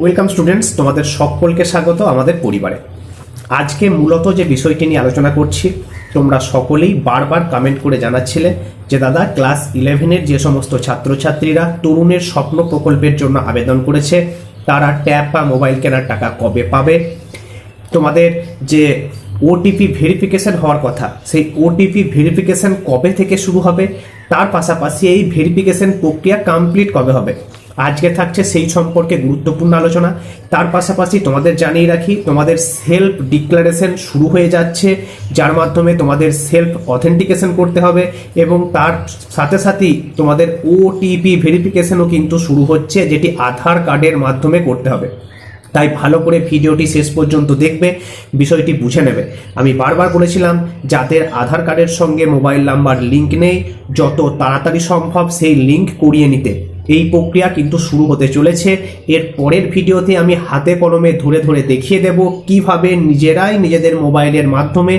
Welcome students তোমাদের সকলকে স্বাগত আমাদের পরিবারে। আজকে মূলত যে বিষয়টি নিয়ে আলোচনা করছি, তোমরা সকলেই বারবার কমেন্ট করে জানাচ্ছিলে যে, দাদা ক্লাস ইলেভেনের যে সমস্ত ছাত্রছাত্রীরা তরুণের স্বপ্ন প্রকল্পের জন্য আবেদন করেছে, তারা ট্যাব বা মোবাইল কেনার টাকা কবে পাবে? তোমাদের যে ওটিপি ভেরিফিকেশন হওয়ার কথা, সেই ওটিপি ভেরিফিকেশন কবে থেকে শুরু হবে? তার পাশাপাশি এই ভেরিফিকেশন প্রক্রিয়া কমপ্লিট কবে হবে? আজকে থাকছে সেই সম্পর্কে গুরুত্বপূর্ণ আলোচনা। তার পাশাপাশি তোমাদের জানিয়ে রাখি, তোমাদের সেলফ ডিক্লারেশন শুরু হয়ে যাচ্ছে, যার মাধ্যমে তোমাদের সেলফ অথেন্টিকেশন করতে হবে এবং তার সাথে সাথেই তোমাদের ওটিপি ভেরিফিকেশনও কিন্তু শুরু হচ্ছে, যেটি আধার কার্ডের মাধ্যমে করতে হবে। তাই ভালো করে ভিডিওটি শেষ পর্যন্ত দেখবে, বিষয়টি বুঝে নেবে। আমি বারবার বলেছিলাম, যাদের আধার কার্ডের সঙ্গে মোবাইল নাম্বার লিঙ্ক নেই, যত তাড়াতাড়ি সম্ভব সেই লিঙ্ক করিয়ে নিতে। এই প্রক্রিয়া কিন্তু শুরু হতে চলেছে। এর পরের ভিডিওতে আমি হাতে কলমে ধরে ধরে দেখিয়ে দেব কীভাবে নিজেরাই নিজেদের মোবাইলের মাধ্যমে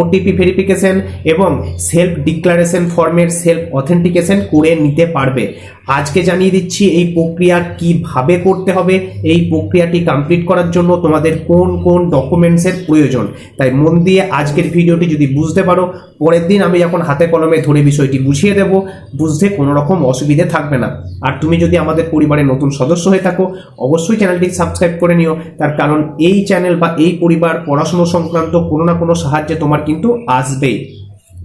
ওটিপি ভেরিফিকেশন এবং সেলফ ডিক্লারেশন ফর্মের সেলফ অথেন্টিকেশন করে নিতে পারবে। আজকে জানিয়ে দিচ্ছি এই প্রক্রিয়া কীভাবে করতে হবে, এই প্রক্রিয়াটি কমপ্লিট করার জন্য তোমাদের কোন কোন ডকুমেন্টসের প্রয়োজন। তাই মন দিয়ে আজকের ভিডিওটি যদি বুঝতে পারো, পরের দিন আমি যখন হাতে কলমে ধরে বিষয়টি বুঝিয়ে দেব, বুঝতে কোনো রকম অসুবিধে থাকবে না। আর তুমি যদি আমাদের পরিবারের নতুন সদস্য হয়ে থাকো, অবশ্যই চ্যানেলটি সাবস্ক্রাইব করে নিও। তার কারণ এই চ্যানেল বা এই পরিবার পড়াশুনো সংক্রান্ত কোনো না কোনো সাহায্যে তোমার কিন্তু আসবেই।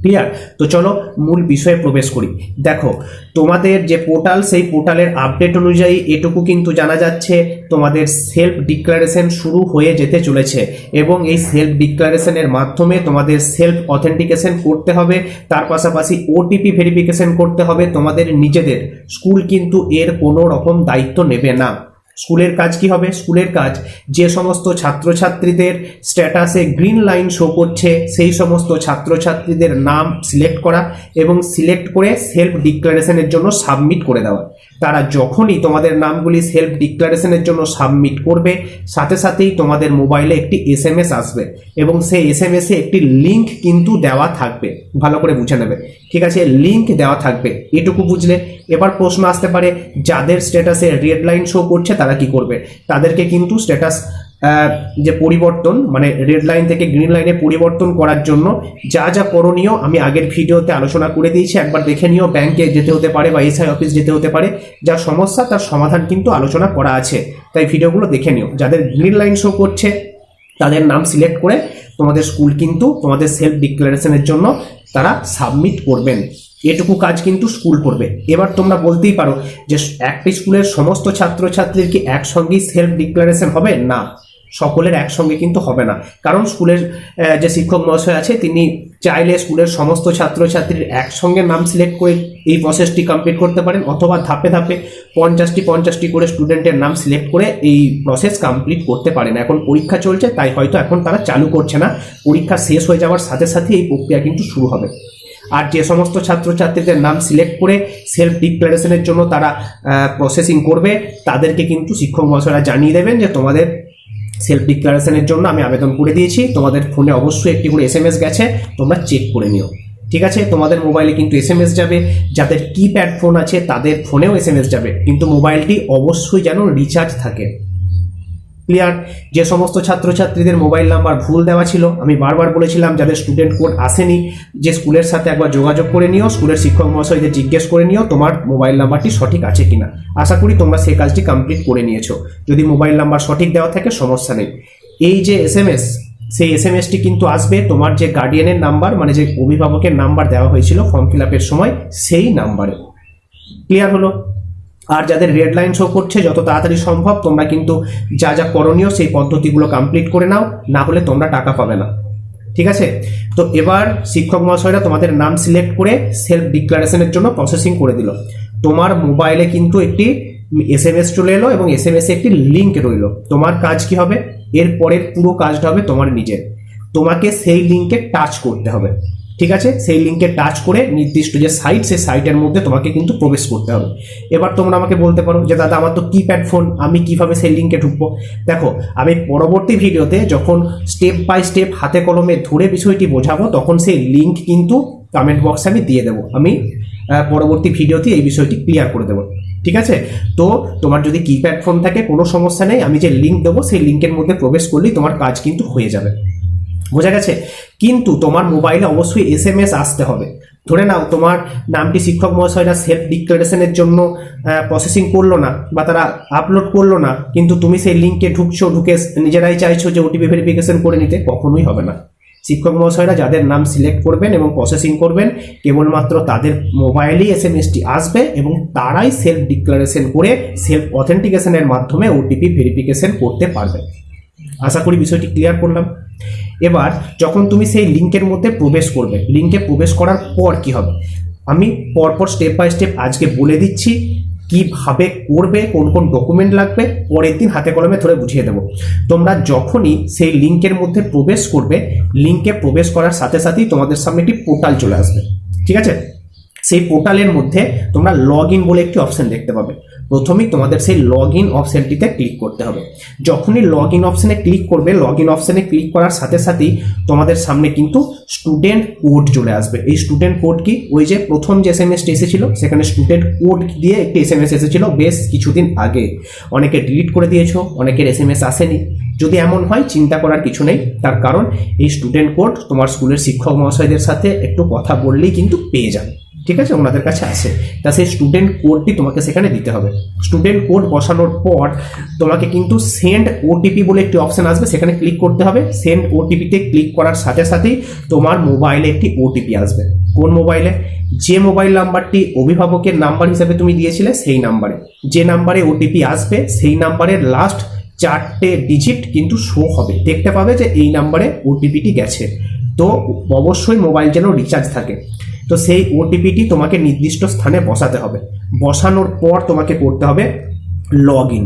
ক্লিয়ার তো চলো মূল বিষয়ে প্রবেশ করি। দেখো, তোমাদের যে পোর্টাল সেই পোর্টালের আপডেট অনুযায়ী এটুকু কিন্তু জানা যাচ্ছে তোমাদের সেলফ ডিক্লারেশন শুরু হয়ে যেতে চলেছে এবং এই সেলফ ডিক্লারেশনের মাধ্যমে তোমাদের সেলফ অথেন্টিকেশন করতে হবে। তার পাশাপাশি ওটিপি ভেরিফিকেশন করতে হবে তোমাদের নিজেদের। স্কুল কিন্তু এর কোনো রকম দায়িত্ব নেবে না। স্কুলের কাজ কি হবে? স্কুলের কাজ। যে সমস্ত ছাত্রছাত্রীদের স্ট্যাটাসে গ্রিন লাইন শো করছে, সেই সমস্ত ছাত্রছাত্রীদের নাম সিলেক্ট করা এবং সিলেক্ট করে সেলফ ডিক্লারেশনের জন্য সাবমিট করে দেওয়া। তারা যখনই তোমাদের নামগুলি সেলফ ডিক্লারেশনের জন্য সাবমিট করবে, সাথে সাথেই তোমাদের মোবাইলে একটি এস এম এস আসবে এবং সেই এস এম এসে একটি লিঙ্ক কিন্তু দেওয়া থাকবে। ভালো করে বুঝে নেবে। ঠিক আছে? লিঙ্ক দেওয়া থাকবে। এটুকু বুঝলে। এবার প্রশ্ন আসতে পারে, যাদের স্ট্যাটাসে রেড লাইন শো করছে তারা কি করবে? তাদেরকে কিন্তু স্ট্যাটাস যে পরিবর্তন মানে রেড লাইন থেকে গ্রিন লাইনে পরিবর্তন করার জন্য যা যা করণীয় আমি আগের ভিডিওতে আলোচনা করে দিয়েছি। একবার দেখে নিও ব্যাংকে যেতে হতে পারে বা এসআই অফিস যেতে হতে পারে। যা সমস্যা, তার সমাধান কিন্তু আলোচনা করা আছে। তাই ভিডিওগুলো দেখে নিও। যাদের গ্রিন লাইন শো করছে, তাদের নাম সিলেক্ট করে তোমাদের স্কুল কিন্তু তোমাদের সেলফ ডিক্লারেশনের জন্য তারা সাবমিট করবেন। এটুকু কাজ কিন্তু স্কুল করবে। এবার তোমরা বলতেই পারো যে একটি স্কুলের সমস্ত ছাত্রছাত্রীর কি একসঙ্গেই সেলফ ডিক্লারেশন হবে? না। সকলের একসঙ্গে কিন্তু হবে না। কারণ স্কুলের যে শিক্ষক মহাশয় আছে, তিনি চাইলে স্কুলের সমস্ত ছাত্রছাত্রীর একসঙ্গে নাম সিলেক্ট করে এই প্রসেসটি কমপ্লিট করতে পারেন, অথবা ধাপে ধাপে পঞ্চাশটি পঞ্চাশটি করে স্টুডেন্টের নাম সিলেক্ট করে এই প্রসেস কমপ্লিট করতে পারেন। এখন পরীক্ষা চলছে, তাই হয়তো এখন তারা চালু করছে না। পরীক্ষা শেষ হয়ে যাওয়ার সাথে সাথে এই প্রক্রিয়া কিন্তু শুরু হবে। আর যে সমস্ত ছাত্রছাত্রীদের নাম সিলেক্ট করে সেলফ ডিক্লারেশনের জন্য তারা প্রসেসিং করবে, তাদেরকে কিন্তু শিক্ষক মহাশয়রা জানিয়ে দেবেন যে তোমাদের সেলফ ডিক্লারেশনের জন্য আমি আবেদন করে দিয়েছি। তোমাদের ফোনে অবশ্যই একটি করে এস এম এস গেছে, তোমরা চেক করে নিও। ঠিক আছে? তোমাদের মোবাইলে কিন্তু এস এম এস যাবে। যাদের কিপ্যাড ফোন আছে, তাদের ফোনেও এস এম এস যাবে। কিন্তু মোবাইলটি অবশ্যই যেন রিচার্জ থাকে। ক্লিয়ার যে সমস্ত ছাত্রছাত্রীদের মোবাইল নাম্বার ভুল দেওয়া ছিল, আমি বারবার বলেছিলাম যাদের স্টুডেন্ট কোড আসেনি, যে স্কুলের সাথে একবার যোগাযোগ করে নিও, স্কুলের শিক্ষক মহাশয়দের জিজ্ঞেস করে নিও, তোমার মোবাইল নাম্বারটি সঠিক আছে কিনা। আশা করি তোমরা সেই কাজটি কমপ্লিট করে নিয়েছো। যদি মোবাইল নাম্বার সঠিক দেওয়া থাকে, সমস্যা নেই। এই যে এস এম এস সেই এস এম এসটি কিন্তু আসবে, তোমার যে গার্ডিয়ানের নাম্বার মানে যে অভিভাবকের নাম্বার দেওয়া হয়েছিল ফর্ম ফিল আপের সময়, সেই নাম্বারে ক্লিয়ার হলো? আর যাদের রেড লাইন শো করছে, যত তাড়াতাড়ি সম্ভব, তোমরা কিন্তু যা যা করণীয় সেই পদ্ধতিগুলো কমপ্লিট করে নাও, না হলে তোমরা টাকা পাবে না। ঠিক আছে? তো এবার শিক্ষক মহাশয়রা তোমাদের নাম সিলেক্ট করে সেলফ ডিক্লারেশনের জন্য প্রসেসিং করে দিল। তোমার মোবাইলে কিন্তু একটি এস এম এস চলে এলো এবং এস এম এস একটি লিঙ্ক রইল। তোমার কাজ কি হবে? এর পরের পুরো কাজটা হবে তোমার নিজের। তোমাকে সেই লিঙ্কে টাচ করতে হবে। ঠিক আছে? সেই লিঙ্কে টাচ করে নির্দিষ্ট যে সাইট সেই সাইটের মধ্যে তোমাকে কিন্তু প্রবেশ করতে হবে। এবার তোমরা আমাকে বলতে পারো যে, দাদা, আমার তো কিপ্যাড ফোন আমি কীভাবে সেই লিঙ্কে ঢুকবো? দেখো, আমি পরবর্তী ভিডিওতে যখন স্টেপ বাই স্টেপ হাতে কলমে ধরে বিষয়টি বোঝাবো, তখন সেই লিঙ্ক কিন্তু কমেন্ট বক্সে আমি দিয়ে দেবো। আমি পরবর্তী ভিডিওতে এই বিষয়টি ক্লিয়ার করে দেবো। ঠিক আছে? তো তোমার যদি কিপ্যাড ফোন থাকে, কোনো সমস্যা নেই, আমি যে লিঙ্ক দেবো, সেই লিঙ্কের মধ্যে প্রবেশ করলেই তোমার কাজ কিন্তু হয়ে যাবে। বোঝা গেছে? কিন্তু তোমার মোবাইলে অবশ্যই এস এম এস আসতে হবে। ধরে নাও, তোমার নামটি শিক্ষক মহাশয়রা সেলফ ডিক্লারেশনের জন্য প্রসেসিং করল না বা তারা আপলোড করল না, কিন্তু তুমি সেই লিঙ্কে ঢুকছো, ঢুকে নিজেরাই চাইছো যে ওটিপি ভেরিফিকেশন করে নিতে, কখনোই হবে না। শিক্ষক মহাশয়রা যাদের নাম সিলেক্ট করবেন এবং প্রসেসিং করবেন, কেবলমাত্র তাদের মোবাইলেই এস এম এসটি আসবে এবং তারাই সেলফ ডিক্লারেশন করে সেলফ অথেন্টিকেশনের মাধ্যমে ওটিপি ভেরিফিকেশন করতে পারবে। আশা করি বিষয়টি ক্লিয়ার করলাম। এবার যখন তুমি সেই লিঙ্কের মধ্যে প্রবেশ করবে, লিঙ্কে প্রবেশ করার পর কি হবে? আমি পরপর স্টেপ বাই স্টেপ আজকে বলে দিচ্ছি কীভাবে করবে, কোন কোন ডকুমেন্ট লাগবে, পরের দিন হাতে কলমে ধরে বুঝিয়ে দেবো। তোমরা যখনই সেই লিঙ্কের মধ্যে প্রবেশ করবে, লিঙ্কে প্রবেশ করার সাথে সাথেই তোমাদের সামনে একটি পোর্টাল চলে আসবে। ঠিক আছে? সেই পোর্টালের মধ্যে তোমরা লগ ইন বলে একটি অপশন দেখতে পাবে। প্রথমেই তোমাদের সেই লগ ইন অপশনটিতে ক্লিক করতে হবে। যখনই লগ ইন অপশনে ক্লিক করবে লগ ইন অপশনে ক্লিক করার সাথে সাথেই তোমাদের সামনে কিন্তু স্টুডেন্ট কোড চলে আসবে। এই স্টুডেন্ট কোড কি? ওই যে প্রথম যে এস এম এসটি এসেছিল, সেখানে স্টুডেন্ট কোড দিয়ে একটি এস এম এস এসেছিল বেশ কিছুদিন আগে। অনেকে ডিলিট করে দিয়েছ, অনেকের এস এম এস আসেনি। যদি এমন হয়, চিন্তা করার কিছু নেই। তার কারণ, এই স্টুডেন্ট কোড তোমার স্কুলের শিক্ষক মহাশয়দের সাথে একটু কথা বললেই কিন্তু পেয়ে যাবে। ঠিক আছে? ওনাদের কাছে আছে। তা সেই স্টুডেন্ট কোডটি তোমাকে সেখানে দিতে হবে। স্টুডেন্ট কোড বসানোর পর তোমাকে কিন্তু সেন্ড ওটিপি বলে একটি অপশান আসবে, সেখানে ক্লিক করতে হবে। সেন্ড ওটিপিতে ক্লিক করার সাথে সাথেই তোমার মোবাইলে একটি ওটিপি আসবে। কোন মোবাইলে যে মোবাইল নাম্বারটি অভিভাবকের নাম্বার হিসেবে তুমি দিয়েছিলে, সেই নাম্বারে যে নাম্বারে ওটিপি আসবে, সেই নাম্বারের লাস্ট চারটে ডিজিট কিন্তু শো হবে। দেখতে পাবে যে এই নাম্বারে ওটিপিটি গেছে। তো অবশ্যই মোবাইল যেন রিচার্জ থাকে। তো সেই ওটিপিটি তোমাকে নির্দিষ্ট স্থানে বসাতে হবে। বসানোর পর তোমাকে করতে হবে লগ ইন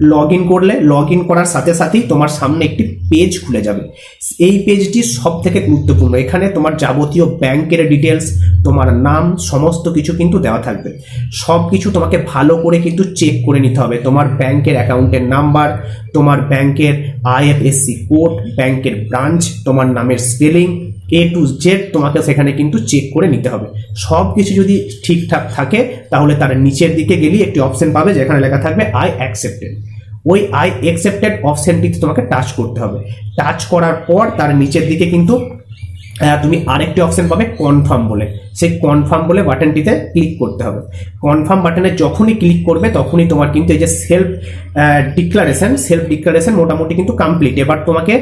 লগ ইন করলে লগ ইন করার সাথে সাথেই তোমার সামনে একটি পেজ খুলে যাবে। এই পেজটি সব থেকে গুরুত্বপূর্ণ। এখানে তোমার যাবতীয় ব্যাংকের ডিটেলস তোমার নাম, সমস্ত কিছু কিন্তু দেওয়া থাকবে। সব কিছু তোমাকে ভালো করে কিন্তু চেক করে নিতে হবে। তোমার ব্যাংকের অ্যাকাউন্টের নাম্বার, তোমার ব্যাংকের আইএফএসসি কোড ব্যাংকের ব্রাঞ্চ তোমার নামের স্পেলিং এ টু জেড তোমাকে সেখানে কিন্তু চেক করে নিতে হবে। সব কিছু যদি ঠিকঠাক থাকে, তাহলে তার নিচের দিকে গেলেই একটি অপশন পাবে যেখানে লেখা থাকবে আই অ্যাকসেপ্টেড ওই আই অ্যাকসেপ্টেড অপশনটিতে তোমাকে টাচ করতে হবে। টাচ করার পর তার নিচের দিকে কিন্তু তুমি আরেকটি অপশন পাবে কনফার্ম বলে। সেই কনফার্ম বলে বাটনটিতে ক্লিক করতে হবে। কনফার্ম বাটনে যখনই ক্লিক করবে, তখনই তোমার কিন্তু এই যে সেলফ ডিক্লারেশন সেলফ ডিক্লারেশন মোটামুটি কিন্তু কমপ্লিট এবার তোমাকে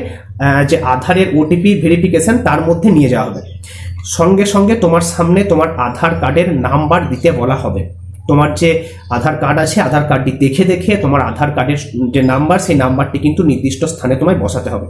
যে আধারের ওটিপি ভেরিফিকেশন তার মধ্যে নিয়ে যাওয়া হবে। সঙ্গে সঙ্গে তোমার সামনে তোমার আধার কার্ডের নাম্বার দিতে বলা হবে। তোমার যে আধার কার্ড আছে, আধার কার্ডটি দেখে দেখে তোমার আধার কার্ডের যে নাম্বার, সেই নাম্বারটি কিন্তু নির্দিষ্ট স্থানে তোমায় বসাতে হবে।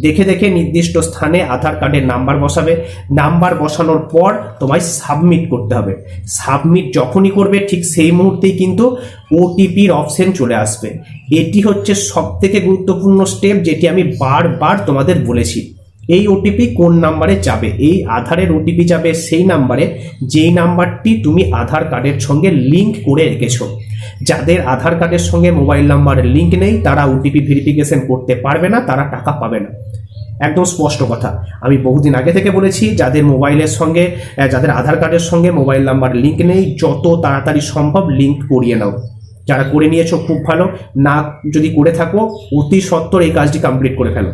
দেখে দেখে নির্দিষ্ট স্থানে আধার কার্ডের নাম্বার বসাবে। নাম্বার বসানোর পর তোমায় সাবমিট করতে হবে। সাবমিট যখনই করবে, ঠিক সেই মুহূর্তেই কিন্তু ওটিপির অপশন চলে আসবে। এটি হচ্ছে সব থেকে গুরুত্বপূর্ণ স্টেপ, যেটি আমি বারবার তোমাদের বলেছি। এই ওটিপি কোন নাম্বারে যাবে? এই আধারের ওটিপি যাবে সেই নাম্বারে, যেই নাম্বারটি তুমি আধার কার্ডের সঙ্গে লিংক করে রেখেছো। যাদের আধার কার্ডের সঙ্গে মোবাইল নাম্বার লিংক নেই, তারা ওটিপি ভেরিফিকেশন করতে পারবে না, তারা টাকা পাবে না। একদম স্পষ্ট কথা। আমি বহুদিন আগে থেকে বলেছি, যাদের মোবাইলের সঙ্গে যাদের আধার কার্ডের সঙ্গে মোবাইল নাম্বার লিংক নেই, যত তাড়াতাড়ি সম্ভব লিংক করিয়ে নাও। যারা করে নিয়েছো, খুব ভালো। না যদি করে থাকো, অতি সত্বর এই কাজটি কমপ্লিট করে ফেলো।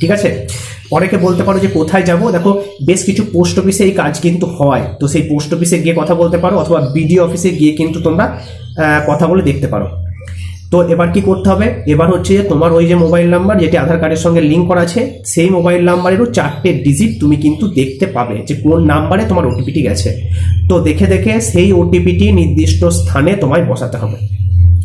ঠিক আছে? অনেকে বলতে পারো যে কোথায় যাব? দেখো, বেশ কিছু পোস্ট অফিসে এই কাজ কিন্তু হয়। তো সেই পোস্ট অফিসে গিয়ে কথা বলতে পারো, অথবা বিডিও অফিসে গিয়ে কিন্তু তোমরা কথা বলে দেখতে পারো। তো এবার কি করতে হবে? এবার হচ্ছে যে তোমার ওই যে মোবাইল নাম্বার যেটি আধার কার্ডের সঙ্গে লিঙ্ক করা আছে, সেই মোবাইল নাম্বারেরও চারটে ডিজিট তুমি কিন্তু দেখতে পাবে যে কোন নাম্বারে তোমার ওটিপিটি গেছে। তো দেখে দেখে সেই ওটিপিটি নির্দিষ্ট স্থানে তোমায় বসাতে হবে।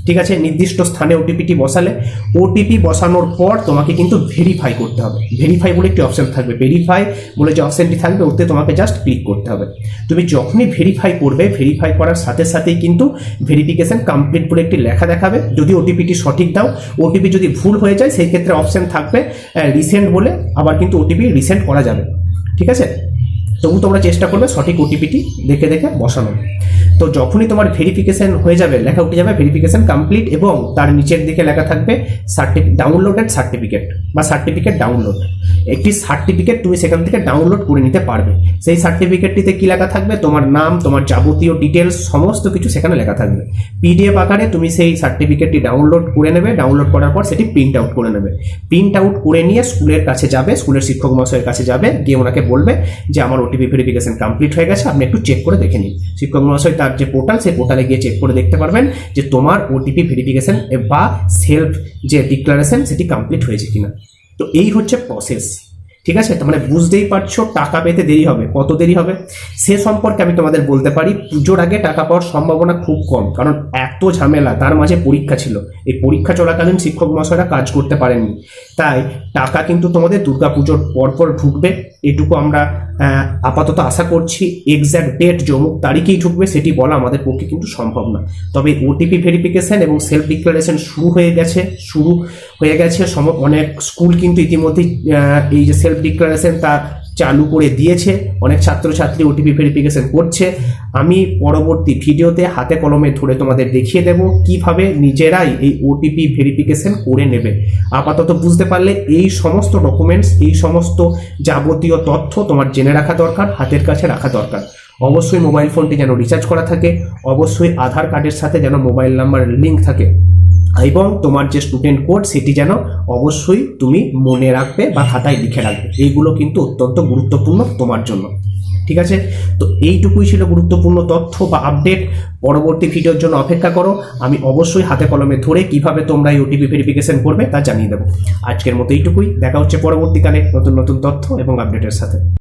ঠিক আছে? নির্দিষ্ট স্থানে ওটিপিটি বসালে ওটিপি বসানোর পর তোমাকে কিন্তু ভেরিফাই করতে হবে। ভেরিফাই বলে একটি অপশন থাকবে। ভেরিফাই বলে যে অপশনটি থাকবে, ওতে তোমাকে জাস্ট ক্লিক করতে হবে। তুমি যখনই ভেরিফাই করবে ভেরিফাই করার সাথে সাথেই কিন্তু ভেরিফিকেশন কমপ্লিট বলে একটি লেখা দেখাবে। যদি ওটিপিটি সঠিক দাও ওটিপি যদি ভুল হয়ে যায়, সেই ক্ষেত্রে অপশন থাকবে রিসেন্ট বলে আবার কিন্তু ওটিপি রিসেন্ট করা যাবে। ঠিক আছে? তবু তোমরা চেষ্টা করবে সঠিক ওটিপিটি দেখে দেখে বসানো তো যখনই তোমার ভেরিফিকেশন হয়ে যাবে, লেখা উঠে যাবে ভেরিফিকেশন কমপ্লিট এবং তার নিচের দিকে লেখা থাকবে সার্টিফিকেট ডাউনলোডেড সার্টিফিকেট বা সার্টিফিকেট ডাউনলোড একটি সার্টিফিকেট তুমি সেখান থেকে ডাউনলোড করে নিতে পারবে। সেই সার্টিফিকেটটিতে কী লেখা থাকবে? তোমার নাম, তোমার যাবতীয় ডিটেলস সমস্ত কিছু সেখানে লেখা থাকবে। পিডিএফ আকারে তুমি সেই সার্টিফিকেটটি ডাউনলোড করে নেবে ডাউনলোড করার পর সেটি প্রিন্ট আউট করে নেবে। প্রিন্ট আউট করে নিয়ে স্কুলের কাছে যাবে স্কুলের শিক্ষক মহাশয়ের কাছে যাবে, গিয়ে ওনাকে বলবে যে, আমার ওটিপি ভেরিফিকেশন কমপ্লিট হয়ে গেছে, আপনি একটু চেক করে দেখে নিন। শিক্ষক মহাশয়, তার যে পোর্টাল সেই পোর্টালে গিয়ে চেক করে দেখতে পারবেন যে তোমার ওটিপি ভেরিফিকেশন বা সেলফ যে ডিক্লারেশন সেটি কমপ্লিট হয়েছে কিনা। তো এই হচ্ছে প্রসেস ঠিক আছে? তো মানে বুঝতেই পারছ, টাকা পেতে দেরি হবে। কত দেরি হবে? সে সম্পর্কে আমি তোমাদের বলতে পারি, পুজোর আগে টাকা পাওয়ার সম্ভাবনা খুব কম, কারণ এত ঝামেলা, তার মাঝে পরীক্ষা ছিল। এই পরীক্ষা চলাকালীন শিক্ষক মহাশয়রা কাজ করতে পারেননি। তাই টাকা কিন্তু তোমাদের দুর্গা পুজোর পরপর ঢুকবে। এটুকু আমরা আপাতত আশা করছি এক্স্যাক্ট ডেট অমুক তারিখেই ঢুকবে, সেটি বলা আমাদের পক্ষে কিন্তু সম্ভব না। তবে ওটিপি ভেরিফিকেশন এবং সেলফ ডিক্লারেশন শুরু হয়ে গেছে, শুরু হয়ে গেছে। সম, অনেক স্কুল কিন্তু ইতিমধ্যেই এই যে সেলফ ডিক্লারেশন তা চালু করে দিয়েছে। অনেক ছাত্রছাত্রী ওটিপি ভেরিফিকেশন করছে। আমি পরবর্তী ভিডিওতে হাতে কলমে ধরে তোমাদের দেখিয়ে দেব কীভাবে নিজেরাই এই ওটিপি ভেরিফিকেশন করে নেবে। আপাতত বুঝতে পারলে এই সমস্ত ডকুমেন্টস এই সমস্ত যাবতীয় তথ্য তোমার জেনে রাখা দরকার, হাতের কাছে রাখা দরকার। অবশ্যই মোবাইল ফোনটি যেন রিচার্জ করা থাকে, অবশ্যই আধার কার্ডের সাথে যেন মোবাইল নাম্বার লিঙ্ক থাকে। এবং তোমার যে স্টুডেন্ট কোড সেটি যেন অবশ্যই তুমি মনে রাখবে বা খাতায় লিখে রাখবে। এইগুলো কিন্তু অত্যন্ত গুরুত্বপূর্ণ তোমার জন্য। ঠিক আছে? তো এইটুকুই ছিল গুরুত্বপূর্ণ তথ্য বা আপডেট পরবর্তী ভিডিওর জন্য অপেক্ষা করো। আমি অবশ্যই হাতে কলমে ধরে কীভাবে তোমরা এই ভেরিফিকেশন করবে তা জানিয়ে দেবো। আজকের মতো এইটুকুই। দেখা হচ্ছে পরবর্তীকালে নতুন নতুন তথ্য এবং আপডেটের সাথে।